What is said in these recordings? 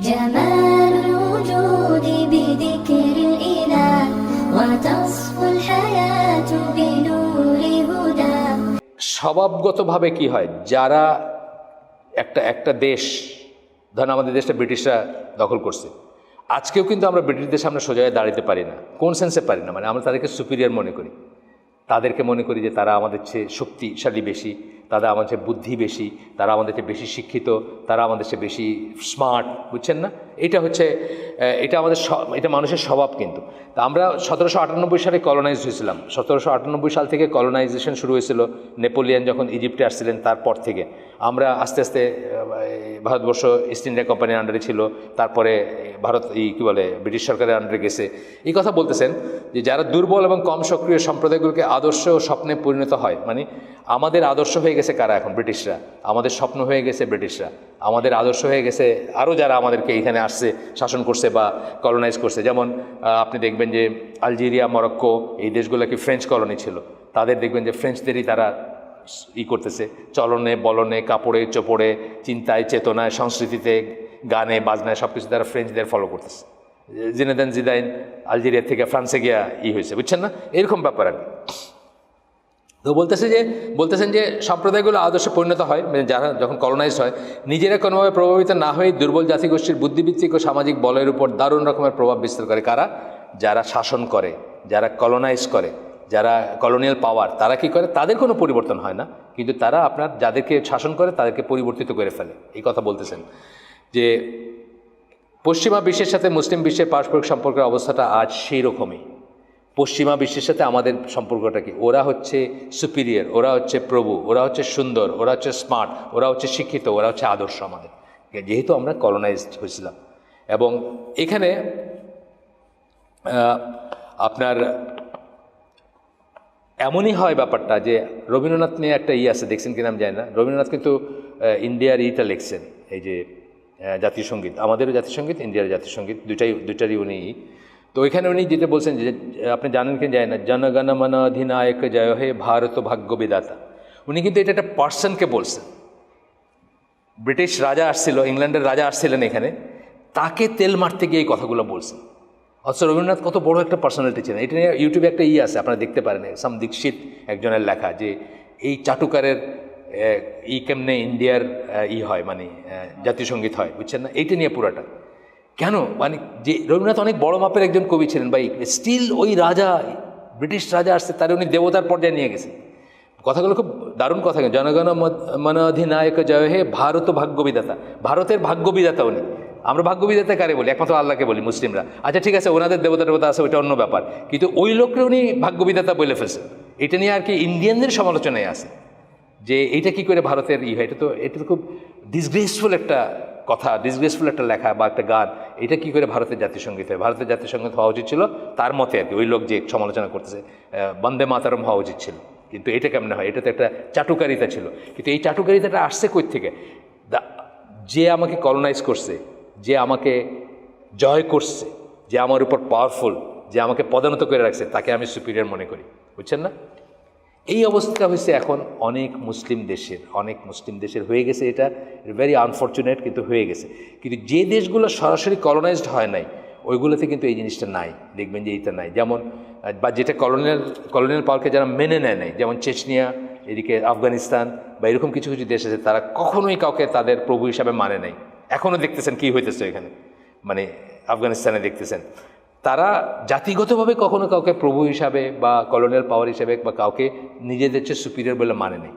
جمال الوجود بذكر الإله وتصفو الحياة بنور هدى স্বভাবগতভাবে কি হয় যারা একটা একটা দেশ ধরেন আমাদের দেশটা ব্রিটিশরা দখল করছে আজকেও কিন্তু আমরা ব্রিটিশদের সামনে সোজা হয়ে দাঁড়াতে পারি না কোন সেন্সে পারি না মানে আমরা তাদেরকে সুপিরিয়র মনে করি তাদেরকে মনে করি যে তারা আমাদের চেয়ে শক্তিশালী বেশি তারা আমাদের চেয়ে বুদ্ধি বেশি, তারা আমাদের চেয়ে বেশি শিক্ষিত, তারা আমাদের চেয়ে বেশি স্মার্ট বুঝছেন না? এটা হচ্ছে এটা আমাদের এটা মানুষের স্বভাব কিন্তু। তা আমরা সতেরোশো আটানব্বই সালে কলোনাইজ হয়েছিলাম। সতেরোশো আটানব্বই সাল থেকে কলোনাইজেশন শুরু হয়েছিল নেপোলিয়ান যখন ইজিপ্টে আসছিলেন তারপর থেকে। আমরা আস্তে আস্তে ভারতবর্ষ ইস্ট ইন্ডিয়া কোম্পানির আন্ডারে ছিল, তারপরে ভারত, এই কী বলে ব্রিটিশ সরকারের আন্ডারে গেছে। এই কথা বলতেছেন যে যারা দুর্বল এবং কম সক্রিয় সম্প্রদায়গুলোকে আদর্শ ও স্বপ্নে পরিণত হয় মানে আমাদের আদর্শ হয়ে গেছে কারা এখন? ব্রিটিশরা। আমাদের স্বপ্ন হয়ে গেছে ব্রিটিশরা। আমাদের আদর্শ হয়ে গেছে আরও যারা আমাদেরকে এইখানে আসছে, শাসন করছে বা কলোনাইজ করছে। যেমন আপনি দেখবেন যে আলজেরিয়া, মরক্কো, এই দেশগুলো কি ফ্রেঞ্চ কলোনি ছিল। তাদের দেখবেন যে ফ্রেঞ্চদেরই তারা ই করতেছে। চলনে, বলনে, কাপড়ে, চোপড়ে, চিন্তায়, চেতনায়, সংস্কৃতিতে, গানে, বাজনায় সব কিছু তারা ফ্রেঞ্চদের ফলো করতেছে। জিনেদান জিদাইন আলজেরিয়া থেকে ফ্রান্সে গিয়া ই হয়েছে, বুঝছেন না? এরকম ব্যাপার আর কি। তো বলতেছে যে, বলতেছেন যে সম্প্রদায়গুলো আদর্শে পরিণত হয় মানে যারা যখন কলোনাইজ হয়, নিজেরা কোনোভাবে প্রভাবিত না হয়ে দুর্বল জাতিগোষ্ঠীর বুদ্ধিভিত্তিক ও সামাজিক বলের উপর দারুণ রকমের প্রভাব বিস্তার করে। কারা? যারা শাসন করে, যারা কলোনাইজ করে, যারা কলোনিয়াল পাওয়ার তারা কি করে? তাদের কোনো পরিবর্তন হয় না, কিন্তু তারা আপনার যাদেরকে শাসন করে, তাদেরকে পরিবর্তিত করে ফেলে। এই কথা বলতেছেন যে, পশ্চিমা বিশ্বের সাথে মুসলিম বিশ্বের পারস্পরিক সম্পর্কের অবস্থাটা আজ সেই রকমই পশ্চিমা বিশ্বের সাথে আমাদের সম্পর্কটা কি? ওরা হচ্ছে সুপিরিয়র ওরা হচ্ছে প্রভু, ওরা হচ্ছে সুন্দর, ওরা হচ্ছে স্মার্ট ওরা হচ্ছে শিক্ষিত, ওরা হচ্ছে আদর্শ আমাদের। যেহেতু আমরা কলোনাইজড হয়েছিলাম। এবং এখানে আপনার এমনই হয় ব্যাপারটা যে রবীন্দ্রনাথ নিয়ে একটা ই আছে, দেখছেন কিনা আমি জানি না। রবীন্দ্রনাথ কিন্তু ইন্ডিয়ার ইটা লিখছেন, এই যে জাতীয় সংগীত। আমাদেরও জাতীয় সংগীত, ইন্ডিয়ার জাতীয় সংগীত দুটাই দুইটারই উনি। তো ওইখানে উনি যেটা বলছেন যে আপনি জানেন কি যায় না জনগণ মন অধিনায়ক জয় হে ভারত ভাগ্য বিদাতা উনি কিন্তু এটা একটা পার্সনকে বলছেন। ব্রিটিশ রাজা আসছিল, ইংল্যান্ডের রাজা আসছিলেন এখানে, তাকে তেল মারতে গিয়ে এই কথাগুলো বলছেন। অথচ রবীন্দ্রনাথ কত বড় একটা পার্সোনালিটি ছিলেন। এটা নিয়ে ইউটিউবে একটা ই আছে, আপনারা দেখতে পারেন, সাম দীক্ষিত একজনের লেখা যে, এই চাটুকারের ই কেমনে ইন্ডিয়ার ই হয় মানে জাতীয় সংগীত হয়, বুঝছেন না? এইটা নিয়ে পুরাটা। কেন? মানে যে রবীন্দ্রনাথ অনেক বড় মাপের একজন কবি ছিলেন, ভাই। স্টিল ওই রাজা, ব্রিটিশ রাজা আসছে, তার উনি দেবতার পর্যায়ে নিয়ে গেছেন। কথাগুলো খুব দারুণ কথা, জনগণ মন অধিনায়ক জয় হে ভারত ভাগ্য বিধাতা ভারতের ভাগ্য বিধাতা উনি। আমরা ভাগ্য বিধাতা কারে বলি? একমাত্র আল্লাহকে বলি, মুসলিমরা। আচ্ছা ঠিক আছে, ওনাদের দেবতা দেবতা আছে, ওইটা অন্য ব্যাপার। কিন্তু ওই লোককে উনি ভাগ্যবিদাতা বলে ফেলছেন। এটা নিয়ে আর কি ইন্ডিয়ানদের সমালোচনায় আছে। যে এটা কি করে ভারতের ই হয়? এটা তো এটা তো খুব ডিসগ্রেসফুল একটা কথা ডিসগ্রেসফুল একটা লেখা বা একটা গান, এটা কি করে ভারতের জাতীয় সংগীত হয়? ভারতের জাতীয় সংগীত হওয়া উচিত ছিল তার মতে আর কি, ওই লোক যে সমালোচনা করতেছে বন্দে মাতারম হওয়া উচিত ছিল। কিন্তু এটা কেমন হয়? এটা তো একটা চাটুকারিতা ছিল। কিন্তু এই চাটুকারিতাটা আসছে কই থেকে যে আমাকে কলোনাইজ করছে, যে আমাকে জয় করছে, যে আমার উপর পাওয়ারফুল যে আমাকে পদানত করে রাখছে, তাকে আমি সুপিরিয়র মনে করি। বুঝছেন না? এই অবস্থা হয়েছে এখন অনেক মুসলিম দেশের, অনেক মুসলিম দেশের হয়ে গেছে এটা ভেরি আনফর্চুনেট কিন্তু হয়ে গেছে। কিন্তু যে দেশগুলো সরাসরি কলোনাইজড হয় নাই, ওইগুলোতে কিন্তু এই জিনিসটা নাই, দেখবেন যে এইটা নাই। যেমন বা যেটা কলোনিয়াল কলোনিয়াল পাওয়ারকে যারা মেনে নেয় নাই, যেমন চেচনিয়া, এদিকে আফগানিস্তান, বা এরকম কিছু কিছু দেশ আছে, তারা কখনোই কাউকে তাদের প্রভু হিসাবে মানে নাই। এখনও দেখতেছেন কি হইতেছে এখানে? মানে আফগানিস্তানে দেখতেছেন। তারা জাতিগতভাবে কখনো কাউকে প্রভু হিসাবে বা কলোনিয়াল পাওয়ার হিসাবে বা কাউকে নিজেদের চেয়ে সুপিরিয়র বলে মানে নেই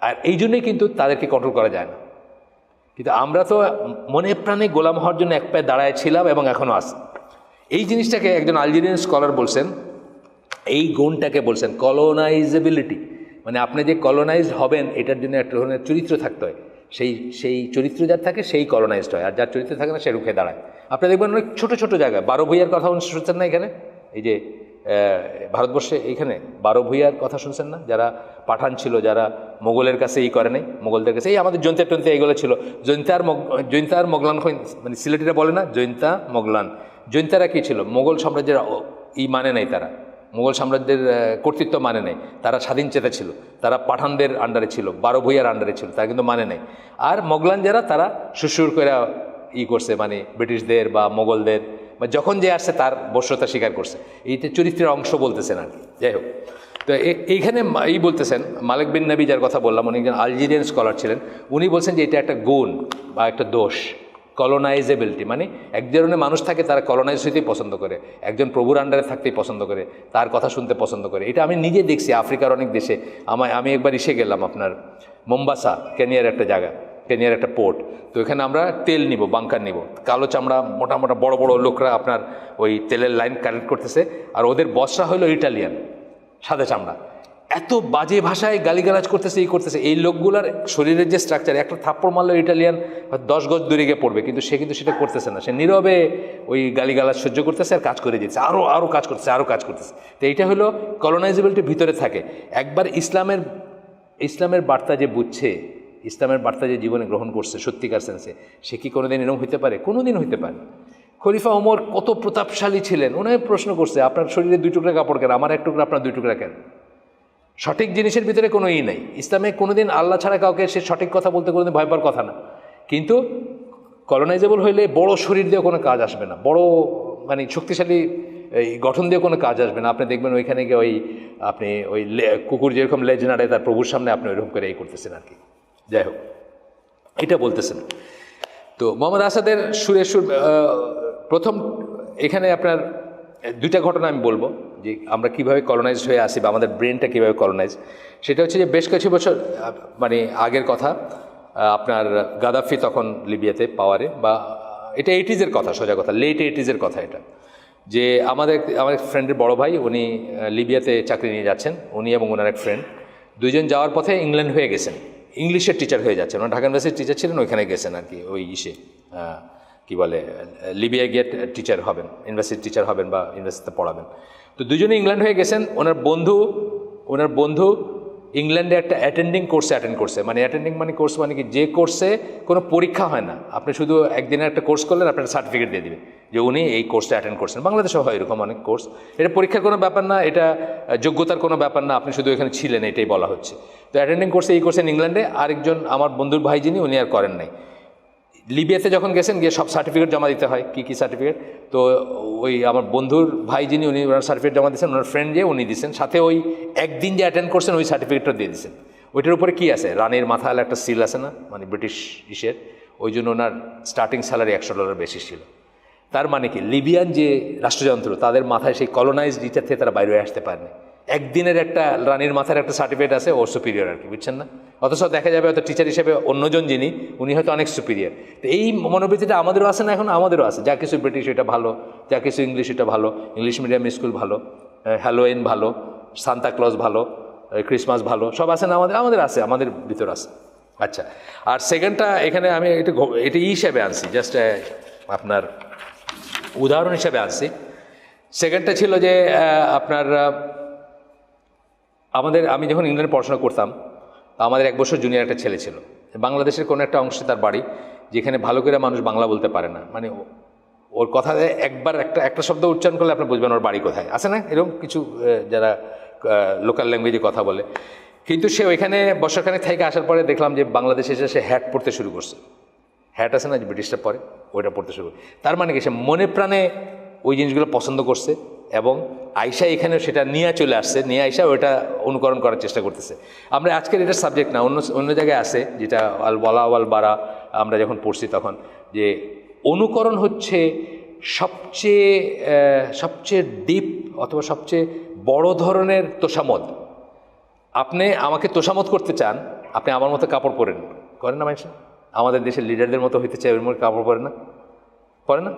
আর এই জন্যই কিন্তু তাদেরকে কন্ট্রোল করা যায় না। কিন্তু আমরা তো মনে প্রাণে গোলাম হওয়ার জন্য এক পায়ে দাঁড়ায় ছিলাম এবং এখনও আছি। এই জিনিসটাকে একজন আলজেরিয়ান স্কলার বলছেন, এই গুণটাকে বলছেন কলোনাইজেবিলিটি মানে আপনি যে কলোনাইজড হবেন, এটার জন্য একটা ধরনের চরিত্র থাকতে হয়। সেই সেই চরিত্র যার থাকে, সেই কলোনাইজড হয়। আর যার চরিত্র থাকে না, সে রুখে দাঁড়ায়। আপনি দেখবেন অনেক ছোটো ছোটো জায়গায় বারো ভূইয়ার কথা শুনছেন না এখানে? এই যে ভারতবর্ষে এইখানে বারো ভূইয়ার কথা শুনছেন না? যারা পাঠান ছিল, যারা মোগলের কাছে এই করে নাই, মোগলদের কাছে, এই আমাদের জৈন্তা টন্তা এগুলো ছিল। জৈন্তার জৈন্তার মোগলান মানে সিলেটিরা বলে না? জৈন্তা মোগলান। জৈন্তারা কী ছিল? মোগল সাম্রাজ্যের ই মানে নাই তারা। মোগল সাম্রাজ্যের কর্তৃত্ব মানে নেই। তারা স্বাধীন চেতা ছিল। তারা পাঠানদের আন্ডারে ছিল। বারো ভূইয়ার আন্ডারে ছিল। তারা কিন্তু মানে নেই। আর মোগলান যারা, তারা সুসুর করে ই করছে মানে ব্রিটিশদের বা মোগলদের, বা যখন যে আসছে তার বর্ষতা স্বীকার করছে। এইটা চরিত্রের অংশ বলতেছেন আর কি। যাই হোক। তো এইখানে এই বলতেছেন, মালিক বিন নবী যার কথা বললাম, উনি একজন আলজেরিয়ান স্কলার ছিলেন, উনি বলছেন যে এটা একটা গুণ বা একটা দোষ কলোনাইজেবিলিটি মানে এক ধরনের মানুষ থাকে তারা কলোনাইজ হইতেই পছন্দ করে, একজন প্রভুর আন্ডারে থাকতেই পছন্দ করে, তার কথা শুনতে পছন্দ করে। এটা আমি নিজে দেখছি, আফ্রিকার অনেক দেশে। আমায়, আমি একবার এসে গেলাম আপনার, মোম্বাসা, কেনিয়ার একটা জায়গা কেনিয়ার একটা পোর্ট। তো এখানে আমরা তেল নিব বাংকার নিব। কালো চামড়া, মোটা মোটা বড় বড় লোকরা আপনার ওই তেলের লাইন কানেক্ট করতেছে। আর ওদের বসরা হলো ইটালিয়ান সাদা চামড়া। এত বাজে ভাষায় গালিগালাজ করতেছে, এই করতেছে। এই লোকগুলার শরীরের যে স্ট্রাকচার একটা থাপ্পড় মারলো ইটালিয়ান দশ গজ দূরে গিয়ে পড়বে, কিন্তু সে কিন্তু সেটা করতেছে না। সে নীরবে ওই গালিগালাজ সহ্য করতেছে আর কাজ করে দিচ্ছে। আরও আরও কাজ করতেছে আরও কাজ করতেছে। তো এইটা হলো কলোনাইজেবিলিটির ভিতরে থাকে। একবার ইসলামের ইসলামের বার্তা যে বুঝছে ইসলামের বার্তা যে জীবনে গ্রহণ করছে সত্যিকার সেন্সে সে কি কোনোদিন এরকম হইতে পারে? কোনো দিন হইতে পারে। খলিফা ওমর কত প্রতাপশালী ছিলেন? ওনায় প্রশ্ন করছে, আপনার শরীরে দুই টুকরা কাপড় কেন? আমার এক টুকরা, আপনার দুই টুকরা কেন? সঠিক জিনিসের ভিতরে কোনো ই নেই। ইসলামে কোনোদিন আল্লাহ ছাড়া কাউকে সে সঠিক কথা বলতে কোনোদিন ভয় পাওয়ার কথা না। কিন্তু কলোনাইজেবল হইলে বড় শরীর দিয়ে কোনো কাজ আসবে না। বড় মানে শক্তিশালী, এই গঠন দিয়ে কোনো কাজ আসবে না। আপনি দেখবেন ওইখানে গিয়ে ওই, আপনি ওই কুকুর যেরকম লেজ নাড়ে তার প্রভুর সামনে আপনি ওইরকম করে এই করতেছেন আর কি। যাই হোক, এটা বলতেছেন। তো মোহাম্মদ আসাদের সুরে সুর প্রথম এখানে আপনার দুইটা ঘটনা আমি বলব, যে আমরা কীভাবে কলোনাইজড হয়ে আসি বা আমাদের ব্রেনটা কীভাবে কলোনাইজ সেটা হচ্ছে যে বেশ কিছু বছর মানে আগের কথা আপনার গাদাফি তখন লিবিয়াতে পাওয়ারে বা এটা এইটিজের কথা, সোজা কথা লেট এইটিজের কথা এটা। যে আমাদের আমার ফ্রেন্ডের বড় ভাই, উনি লিবিয়াতে চাকরি নিয়ে যাচ্ছেন, উনি এবং ওনার এক ফ্রেন্ড দুইজন যাওয়ার পথে ইংল্যান্ড হয়ে গেছেন। ইংলিশের টিচার হয়ে যাচ্ছেন। ওনার ঢাকা ইউনিভার্সিটির টিচার ছিলেন, ওইখানে গেছেন আর কি, ওই ইসে কি বলে লিবিয়া গিয়ে টিচার হবেন ইউনিভার্সিটির টিচার হবেন বা ইউনিভার্সিটিতে পড়াবেন। তো দুজনে ইংল্যান্ড হয়ে গেছেন, ওনার বন্ধু ওনার বন্ধু ইংল্যান্ডে একটা অ্যাটেন্ডিং কোর্সে অ্যাটেন্ড করছে। মানে অ্যাটেন্ডিং মানে কোর্স মানে কি? যে কোর্সে কোনো পরীক্ষা হয় না। আপনি শুধু একদিনের একটা কোর্স করলেন, আপনার সার্টিফিকেট দিয়ে দেবে যে উনি এই কোর্সটা অ্যাটেন্ড করছেন। বাংলাদেশে হয় এরকম অনেক কোর্স এটা পরীক্ষার কোনো ব্যাপার না, এটা যোগ্যতার কোনো ব্যাপার না। আপনি শুধু এখানে ছিলেন, এটাই বলা হচ্ছে। তো অ্যাটেন্ডিং কোর্সে এই করছেন ইংল্যান্ডে আরেকজন আমার বন্ধুর ভাই যিনি, উনি আর করেন নাই। লিবিয়াতে যখন গেছেন, গিয়ে সব সার্টিফিকেট জমা দিতে হয়। কী কী সার্টিফিকেট তো ওই আমার বন্ধুর ভাই যিনি, উনি ওনার সার্টিফিকেট জমা দিয়েছেন, ওনার ফ্রেন্ড যে উনি দিচ্ছেন সাথে ওই একদিন যে অ্যাটেন্ড করছেন, ওই সার্টিফিকেটটা দিয়ে দিয়েছেন। ওইটার উপরে কী আছে? রানীর মাথায় একটা সিল আছে না? মানে ব্রিটিশ ইসের। ওই জন্য ওনার স্টার্টিং স্যালারি একশো ডলার বেশি ছিল। তার মানে কি? লিবিয়ান যে রাষ্ট্রযন্ত্র, তাদের মাথায় সেই কলোনাইজড ইটার থেকে তারা বাইরে আসতে পারেনি। একদিনের একটা রানীর মাথার একটা সার্টিফিকেট আছে ওর সুপিরিয়র আর কি, বুঝছেন না? অথচ দেখা যাবে হয়তো টিচার হিসেবে অন্যজন যিনি, উনি হয়তো অনেক সুপিরিয়র তো এই মনোবৃত্তিটা আমাদেরও আছে না, এখন আমাদেরও আছে। যা কিছু ব্রিটিশ এটা ভালো, যা কিছু ইংলিশ এটা ভালো ইংলিশ মিডিয়াম স্কুল ভালো হ্যালোয়েন ভালো সান্তা ক্লজ ভালো ক্রিসমাস ভালো, সব আছে না আমাদের? আমাদের আছে, আমাদের ভিতর আছে। আচ্ছা আর সেকেন্ডটা এখানে আমি এটা এটা ই হিসাবে আনছি জাস্ট আপনার উদাহরণ হিসাবে আনছি। সেকেন্ডটা ছিল যে আপনার আমাদের, আমি যখন ইংল্যান্ডে পড়াশোনা করতাম আমাদের এক বছর জুনিয়র একটা ছেলে ছিল। বাংলাদেশের কোনো একটা অংশে তার বাড়ি, যেখানে ভালো করে মানুষ বাংলা বলতে পারে না। মানে ওর কথা একবার একটা একটা শব্দ উচ্চারণ করলে আপনি বুঝবেন ওর বাড়ি কোথায়। আছে না? এরকম কিছু যারা লোকাল ল্যাঙ্গুয়েজে কথা বলে। কিন্তু সে ওইখানে বছরখানেক থেকে আসার পরে দেখলাম যে বাংলাদেশে এসে সে হ্যাট পড়তে শুরু করছে। হ্যাট আছে না? যে ব্রিটিশটা পরে, ওইটা পড়তে শুরু করে তার মানে কি? সে মনে প্রাণে ওই জিনিসগুলো পছন্দ করছে। এবং আয়সা এখানে সেটা নিয়ে চলে আসছে, নিয়ে আয়সা ওইটা অনুকরণ করার চেষ্টা করতেছে। আমরা আজকের এটা সাবজেক্ট না, অন্য অন্য জায়গায় আছে, যেটা আল বলা আল বাড়া আমরা যখন পড়ছি তখন, যে অনুকরণ হচ্ছে সবচেয়ে সবচেয়ে ডিপ অথবা সবচেয়ে বড় ধরনের তোষামত আপনি আমাকে তোষামত করতে চান, আপনি আমার মতো কাপড় পরেন। করেন না মানুষ আমাদের দেশের লিডারদের মতো হইতে চাই, ওর মধ্যে কাপড় পরে না? পরে না?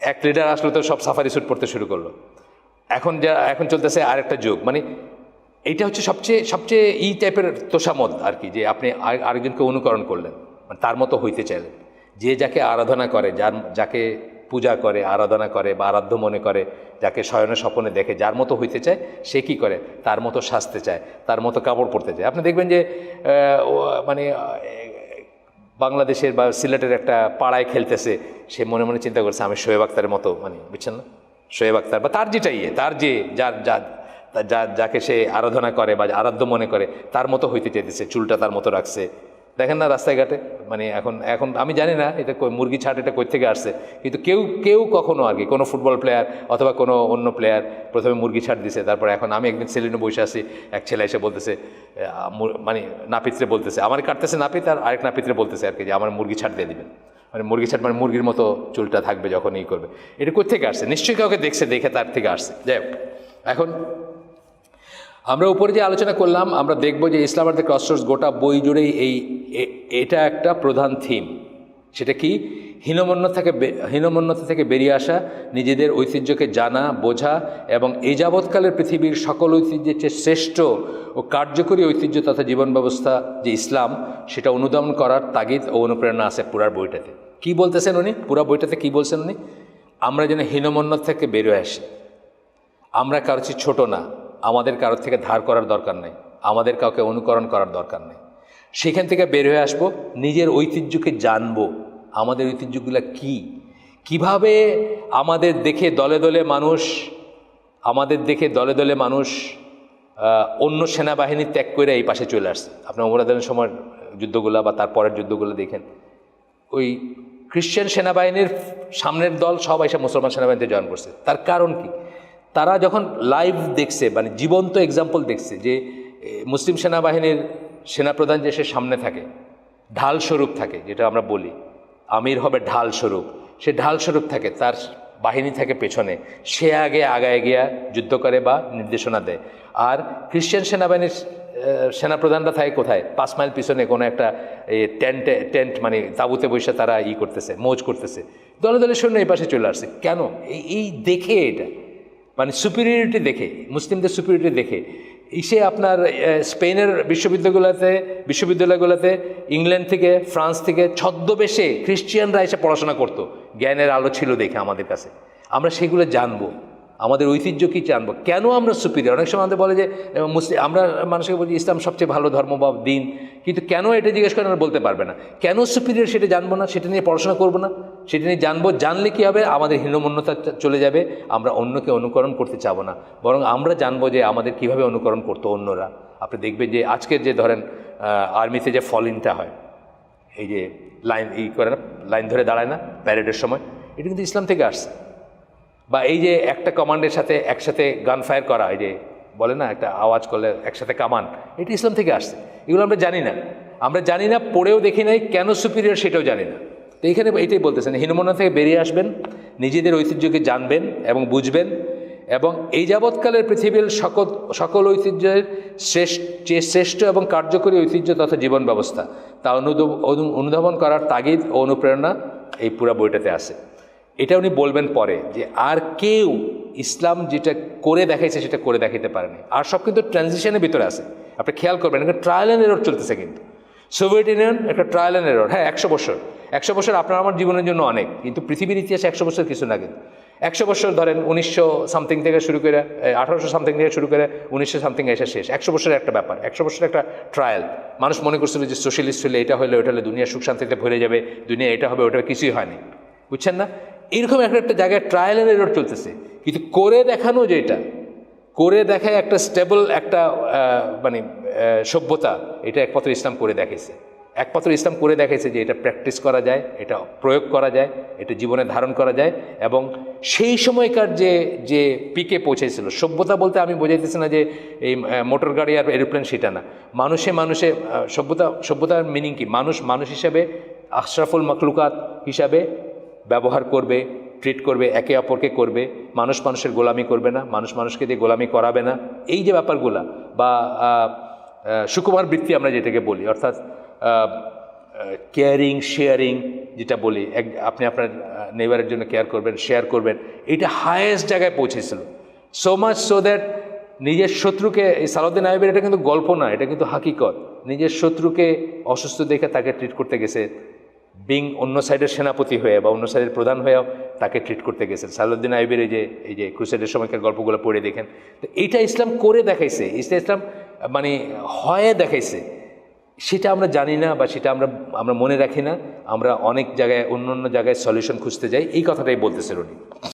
এক লিডার আসলে তো সব সাফারি স্যুট পড়তে শুরু করল। এখন যা, এখন চলতেছে আরেকটা যুগ। মানে এইটা হচ্ছে সবচেয়ে সবচেয়ে ই টাইপের তোষামত আর কি যে আপনি আর- আরেকজনকে অনুকরণ করলেন। মানে তার মতো হইতে চাইলেন। যে যাকে আরাধনা করে, যার, যাকে পূজা করে, আরাধনা করে বা আরাধ্য মনে করে, যাকে শয়নে স্বপনে দেখে, যার মতো হইতে চায়, সে কি করে? তার মতো সাজতে চায়, তার মতো কাপড় পরতে চায়। আপনি দেখবেন যে মানে বাংলাদেশের বা সিলেটের একটা পাড়ায় খেলতেছে, সে মনে মনে চিন্তা করছে, আমি শোয়েব আক্তারের মতো মানে বুঝছেন না? শোয়েব আক্তার, বা তার যেটা ইয়ে তার যে, যার যা যা, যাকে সে আরাধনা করে বা আরাধ্য মনে করে, তার মতো হইতে চাইতেছে, চুলটা তার মতো রাখছে। দেখেন না রাস্তায় ঘাটে? মানে এখন এখন আমি জানি না এটা মুরগি ছাট এটা কই থেকে আসছে। কিন্তু কেউ কেউ কখনো আর কি, কোনো ফুটবল প্লেয়ার অথবা কোনো অন্য প্লেয়ার প্রথমে মুরগি ছাট দিছে, তারপর এখন আমি একদিন সেলিনে বসে আসি এক ছেলে এসে বলতেছে মানে নাপিত্রে বলতেছে, আমার কাটতেছে নাপিত আর আরেক নাপিত্রে বলতেছে আর কি যে, আমার মুরগি ছাট দিয়ে দিবেন। মানে মুরগি ছাট মানে মুরগির মতো চুলটা থাকবে যখন ই করবে। এটা কোথেকে আসছে? নিশ্চয়ই কাউকে দেখছে, দেখে তার থেকে আসছে। যাই হোক, এখন আমরা উপরে যে আলোচনা করলাম, আমরা দেখব যে ইসলাম আর ক্রসরোডস গোটা বই জুড়েই এই এটা একটা প্রধান থিম সেটা কি? হীনমন্য থেকে হীনমন্যতা থেকে বেরিয়ে আসা, নিজেদের ঐতিহ্যকে জানা, বোঝা এবং এই যাবৎকালের পৃথিবীর সকল ঐতিহ্যের চেয়ে শ্রেষ্ঠ ও কার্যকরী ঐতিহ্য তথা জীবন ব্যবস্থা যে ইসলাম, সেটা অনুদমন করার তাগিদ ও অনুপ্রেরণা আছে পুরার বইটাতে। কি বলতেছেন উনি? পুরা বইটাতে কি বলছেন উনি? আমরা যেন হীনমন্য থেকে বেরোয় আসি। আমরা কারও চেয়ে ছোট না। আমাদের কারোর থেকে ধার করার দরকার নেই। আমাদের কাউকে অনুকরণ করার দরকার নেই। সেখান থেকে বের হয়ে আসব, নিজের ঐতিহ্যকে জানব। আমাদের ঐতিহ্যগুলো কি? কীভাবে আমাদের দেখে দলে দলে মানুষ, আমাদের দেখে দলে দলে মানুষ অন্য সেনাবাহিনী ত্যাগ করে এই পাশে চলে আসছে? আপনার ওমরাদের সময় যুদ্ধগুলো বা তারপরের যুদ্ধগুলো দেখেন। ওই খ্রিশ্চান সেনাবাহিনীর সামনের দল সব এসে মুসলমান সেনাবাহিনীতে জয়েন করছে। তার কারণ কি? তারা যখন লাইভ দেখছে মানে জীবন্ত এক্সাম্পল দেখছে যে মুসলিম সেনাবাহিনীর সেনাপ্রধান যে সে সামনে থাকে ঢাল স্বরূপ থাকে, যেটা আমরা বলি, আমির হবে ঢাল স্বরূপ সে ঢাল স্বরূপ থাকে, তার বাহিনী থাকে পেছনে। সে আগে আগায় গিয়া যুদ্ধ করে বা নির্দেশনা দেয়। আর খ্রিশ্চান সেনাবাহিনীর সেনাপ্রধানরা থাকে কোথায়? পাঁচ মাইল পিছনে কোনো একটা টেন্টে, টেন্ট মানে তাঁবুতে বসে তারা ই করতেছে, মৌজ করতেছে। দলে দলে সৈন্য এই পাশে চলে আসছে। কেন? এই দেখে এটা। মানে সুপিরিয়রিটি দেখে, মুসলিমদের সুপিরিয়রিটি দেখে। সে আপনার স্পেনের বিশ্ববিদ্যালয়গুলোতে বিশ্ববিদ্যালয়গুলোতে ইংল্যান্ড থেকে, ফ্রান্স থেকে ছদ্মবেশে খ্রিস্টিয়ানরা এসে পড়াশোনা করতো। জ্ঞানের আলো ছিল দেখে আমাদের কাছে। আমরা সেগুলো জানব। আমাদের ঐতিহ্য কি জানব? কেন আমরা সুপিরিয়র? অনেক সময় আমাদের বলে যে মুসলিম আমরা মানুষকে বলছি ইসলাম সবচেয়ে ভালো ধর্ম বা দিন। কিন্তু কেন এটা জিজ্ঞেস করেন আমরা বলতে পারবে না। কেন সুপিরিয়র সেটা জানব না? সেটা নিয়ে পড়াশোনা করব না? সেটা নিয়ে জানব, জানলে কি হবে? আমাদের হীনমন্যতা চলে যাবে। আমরা অন্যকে অনুকরণ করতে চাবো না। বরং আমরা জানব যে আমাদের কীভাবে অনুকরণ করতো অন্যরা। আপনি দেখবেন যে আজকের যে ধরেন আর্মিতে যে ফলিনটা হয়, এই যে লাইন ই করে না, লাইন ধরে দাঁড়ায় না, প্যারেডের সময়, এটা কিন্তু ইসলাম থেকে আসছে। বা এই যে একটা কমান্ডের সাথে একসাথে গান ফায়ার করা, এই যে বলে না, একটা আওয়াজ করলে একসাথে কামান, এটা ইসলাম থেকে আসছে। এগুলো আমরা জানি না। আমরা জানি না, পড়েও দেখি নাই, কেন সুপিরিয়র সেটাও জানি না। তো এখানে এইটাই বলতেছেন হীনমনা থেকে বেরিয়ে আসবেন, নিজেদের ঐতিহ্যকে জানবেন এবং বুঝবেন এবং এই যাবৎকালের পৃথিবীর সকল সকল ঐতিহ্যের শ্রেষ্ঠ শ্রেষ্ঠ এবং কার্যকরী ঐতিহ্য তথা জীবন ব্যবস্থা, তা অনুধাবন করার তাগিদ ও অনুপ্রেরণা এই পুরা বইটাতে আছে। এটা উনি বলবেন পরে যে আর কেউ ইসলাম যেটা করে দেখাইছে সেটা করে দেখাইতে পারেনি। আর সব কিন্তু ট্রানজিশনের ভিতরে আছে। আপনি খেয়াল করবেন ট্রায়াল অ্যান্ড এরর চলতেছে কিন্তু। সোভিয়েত ইউনিয়ন একটা ট্রায়াল অ্যান্ড এরর হ্যাঁ একশো বছর। একশো বছর আপনার আমার জীবনের জন্য অনেক, কিন্তু পৃথিবীর ইতিহাসে একশো বছর কিছু না কিন্তু। একশো বছর ধরেন উনিশশো সামথিং থেকে শুরু করে আঠারোশো সামথিং থেকে শুরু করে উনিশশো সামথিং এসে শেষ। একশো বছরের একটা ব্যাপার, একশো বছরের একটা ট্রায়াল মানুষ মনে করছিল যে সোশ্যালিস্ট হলে এটা হলে, ওটা হলে দুনিয়া সুখ শান্তিতে ভরে যাবে, দুনিয়া এটা হবে, ওটা কিছুই হয়নি বুঝছেন না? এরকম একটা একটা জায়গায় ট্রায়াল অ্যান্ড এরর চলতেছে। কিন্তু করে দেখানো যেটা করে দেখায় একটা স্টেবল একটা মানে সভ্যতা। এটা একমাত্র ইসলাম করে দেখাইছে। একমাত্র ইসলাম করে দেখেছে যে এটা প্র্যাকটিস করা যায়, এটা প্রয়োগ করা যায়, এটা জীবনে ধারণ করা যায় এবং সেই সময়কার যে যে পিকে পৌঁছেছিল সভ্যতা বলতে আমি বোঝাইতেছি না যে এই মোটর গাড়ি আর এরোপ্লেন সেটা না। মানুষে মানুষে সভ্যতা, সভ্যতার মিনিং কি? মানুষ মানুষ হিসাবে আশরাফুল মখলুকাত হিসাবে ব্যবহার করবে ট্রিট করবে, একে অপরকে করবে, মানুষ মানুষের গোলামি করবে না, মানুষ মানুষকে দিয়ে গোলামি করাবে না। এই যে ব্যাপারগুলা, বা সুকুমার বৃত্তি আমরা যেটাকে বলি, অর্থাৎ কেয়ারিং শেয়ারিং যেটা বলি, এক, আপনি আপনার নেবারের জন্য কেয়ার করবেন শেয়ার করবেন, এটা হায়েস্ট জায়গায় পৌঁছেছিল। সো মাচ সো দ্যাট নিজের শত্রুকে, এই সালাউদ্দিন আইবের এটা কিন্তু গল্প না, এটা কিন্তু হাকিকত। নিজের শত্রুকে অসুস্থ দেখে তাকে ট্রিট করতে গেছে বিং অন্য সাইডের সেনাপতি হয়ে বা অন্য সাইডের প্রধান হয়েও তাকে ট্রিট করতে গেছেন। সালাউদ্দিন আইবের এই যে এই যে ক্রুসেডের সময়কার গল্পগুলো পড়ে দেখেন, তো এইটা ইসলাম করে দেখাইছে। ইসলাম ইসলাম মানে হয়ে দেখাইছে। সেটা আমরা জানি না বা সেটা আমরা আমরা মনে রাখি না। আমরা অনেক জায়গায়, অন্য অন্য জায়গায় সলিউশন খুঁজতে যাই। এই কথাটাই বলতেছেন উনি।